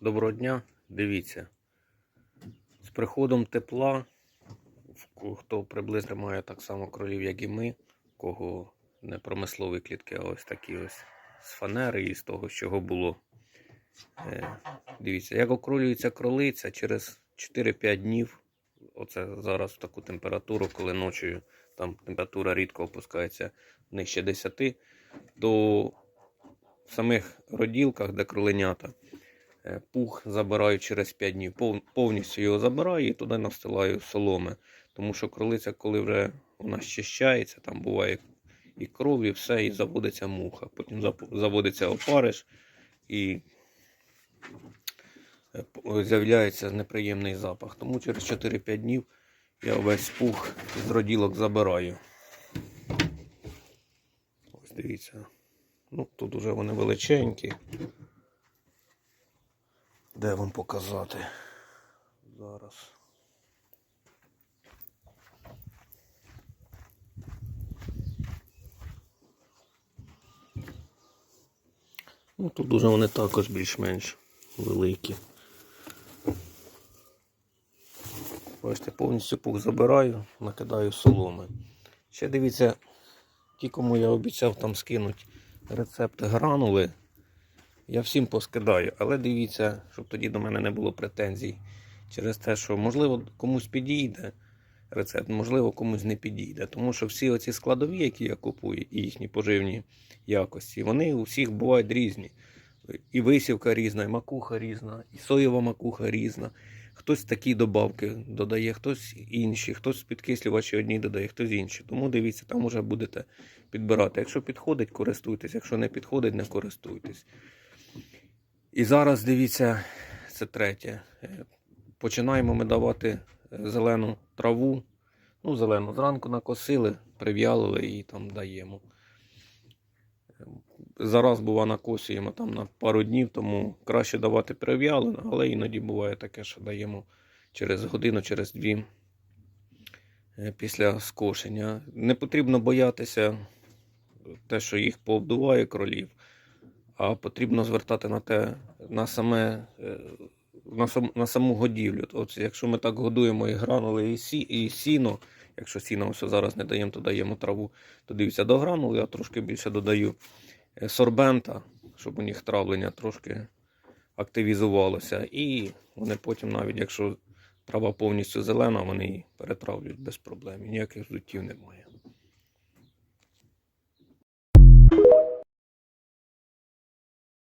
Доброго дня, дивіться. З приходом тепла, хто приблизно має так само кролів, як і ми, кого не промислові клітки, а ось такі ось з фанери і з того, з чого було. Е, Дивіться, як окролюється кролиця через 4-5 днів. Оце зараз в таку температуру, коли ночою там температура рідко опускається нижче 10, то в самих роділках, де кроленята, Пух забираю через 5 днів. Повністю його забираю і туди настилаю соломи. Тому що кролиця, коли вже вона щищається, там буває і кров, і все, і заводиться муха. Потім заводиться опариш і е, з'являється неприємний запах. Тому через 4-5 днів я весь пух з роділок забираю. Ось дивіться. Ну, тут уже вони величенькі. Де вам показати? Зараз. Ну, тут уже вони також більш-менш великі. Бачите, повністю пух забираю, накидаю соломи. Ще дивіться, ті, кому я обіцяв там скинути рецепт гранули, я всім поскидаю, але дивіться, щоб тоді до мене не було претензій. Через те, що можливо комусь підійде рецепт, можливо, комусь не підійде. Тому що всі оці складові, які я купую, і їхні поживні якості, вони у всіх бувають різні. І висівка різна, і макуха різна, і соєва макуха різна. Хтось такі добавки додає, хтось інші, хтось підкислювачі одні додає, хтось інші. Тому дивіться, там вже будете підбирати. Якщо підходить, користуйтесь, якщо не підходить, не користуйтесь. І зараз дивіться, це третє. Е, Починаємо ми давати е, зелену траву. Ну, зелену зранку накосили, прив'ялили і там даємо. Е, Зараз бува накосуємо там на пару днів, тому краще давати прив'ялену, але іноді буває таке, що даємо через годину, через дві після скошення. Не потрібно боятися те, що їх пообдуває кролів а потрібно звертати на те, на саме е, на, сам, на саму годівлю. От якщо ми так годуємо і гранули, і, сі, і сіно, якщо сіно ось зараз не даємо, то даємо траву, то дивіться, до гранули я трошки більше додаю е, сорбента, щоб у них травлення трошки активізувалося. І вони потім, навіть якщо трава повністю зелена, вони її перетравлюють без проблем. Ніяких зуттів немає.